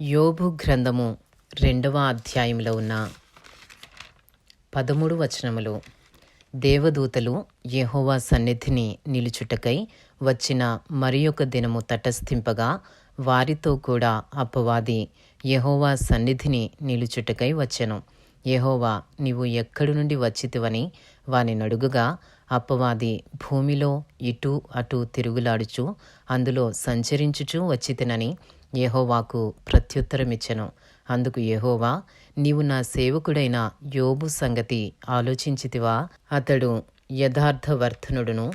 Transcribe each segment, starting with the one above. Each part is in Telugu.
యోబు గ్రంథము రెండవ అధ్యాయంలో ఉన్న పదమూడు వచనములు. దేవదూతలు యహోవా సన్నిధిని నిలుచుటకై వచ్చిన మరి ఒక దినము తటస్థింపగా వారితో కూడా అపవాది యహోవా సన్నిధిని నిలుచుటకై వచ్చెను. యహోవా నీవు ఎక్కడి నుండి వచ్చితివని వాని నడుగుగా అప్పవాది భూమిలో ఇటు అటు తిరుగులాడుచు అందులో సంచరించుచూ వచ్చితినని యెహోవాకు ప్రత్యుత్తరమిచ్చెను. అందుకు యెహోవా నీవు నా సేవకుడైన యోబు సంగతి ఆలోచించితివా? అతడు యథార్థవర్ధనుడును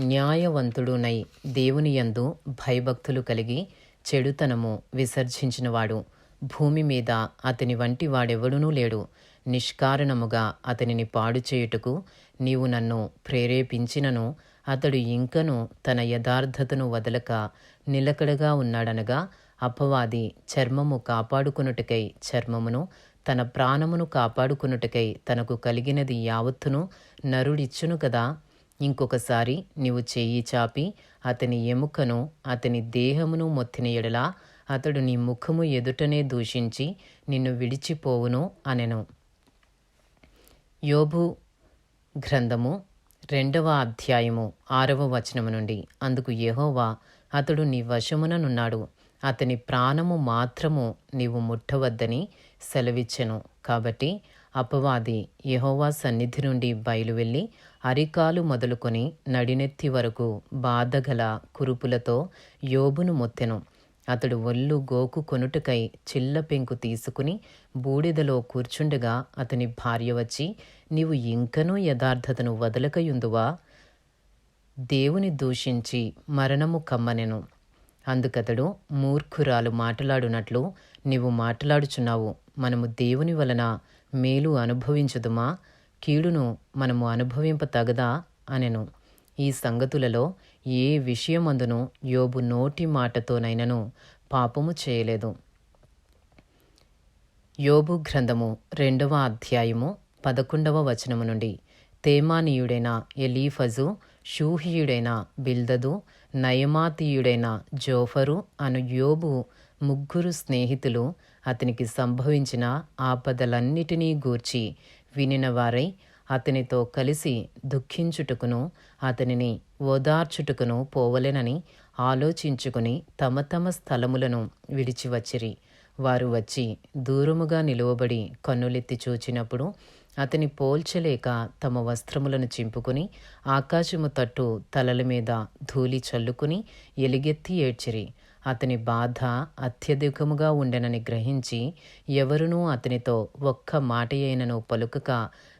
న్యాయవంతుడునై దేవుని యందు భయభక్తులు కలిగి చెడుతనము విసర్జించినవాడు. భూమి మీద అతని వంటి వాడెవడునూ లేడు. నిష్కారణముగా అతనిని పాడు చేయుటకు నీవు నన్ను ప్రేరేపించినను. అతడు ఇంకను తన యథార్థతను వదలక నిలకడగా ఉన్నాడనగా అపవాది చర్మము కాపాడుకునుటకై చర్మమును తన ప్రాణమును కాపాడుకునుటకై తనకు కలిగినది యావత్తును నరుడిచ్చును కదా? ఇంకొకసారి నీవు చెయ్యి చాపి అతని ఎముకను అతని దేహమును మొత్తిన ఎడలా అతడు నీ ముఖము ఎదుటనే దూషించి నిన్ను విడిచిపోవును అనెను. యోబు గ్రంథము రెండవ అధ్యాయము ఆరవ వచనము నుండి అందుకు యహోవా అతడు నీ వశముననున్నాడు. అతని ప్రాణము మాత్రము నీవు ముట్టవద్దని సెలవిచ్చెను. కాబట్టి అపవాది యహోవా సన్నిధి నుండి బయలువెళ్ళి అరికాలు మొదలుకొని నడినెత్తి వరకు బాధగల కురుపులతో యోబును మొత్తెను. అతడు ఒళ్ళు గోకు కొనుటకై చిల్ల పెంకు తీసుకుని బూడిదలో కూర్చుండగా అతని భార్య వచ్చి నీవు ఇంకనూ యథార్థతను వదలకయుందువా? దేవుని దూషించి మరణము కమ్మనెను. అందుకతడు మూర్ఖురాలు మాట్లాడునట్లు నీవు మాట్లాడుచున్నావు. మనము దేవుని వలన మేలు అనుభవించుదుమా? కీడును మనము అనుభవింప తగదా అనెను. ఈ సంగతులలో ఏ విషయమందును యోబు నోటి మాటతోనైనను పాపము చేయలేదు. యోబు గ్రంథము రెండవ అధ్యాయము పదకొండవ వచనము నుండి తేమానీయుడైన ఎలీఫజు షూహియుడైన బిల్దదు నయమాతీయుడైన జోఫరు అను యోబు ముగ్గురు స్నేహితులు అతనికి సంభవించిన ఆపదలన్నిటినీ గూర్చి వినిన వారై అతనితో కలిసి దుఃఖించుటకును అతనిని ఓదార్చుటకును పోవలెనని ఆలోచించుకుని తమ తమ స్థలములను విడిచి వచ్చిరి వారు వచ్చి దూరముగా నిలువబడి కన్నులెత్తి చూచినప్పుడు అతని పోల్చలేక తమ వస్త్రములను చింపుకుని ఆకాశము తట్టు తలల మీద ధూళి చల్లుకుని ఎలుగెత్తి ఏడ్చిరి. అతని బాధ అత్యధికముగా ఉండెనని గ్రహించి ఎవరునూ అతనితో ఒక్క మాటయైనను పలుకక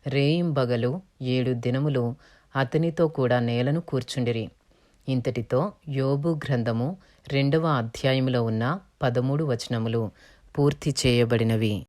రేయింబగలు ఏడు దినములు అతనితో కూడా నేలను కూర్చుండిరి. ఇంతటితో యోబు గ్రంథము రెండవ అధ్యాయములో ఉన్న పదమూడు వచనములు పూర్తి చేయబడినవి.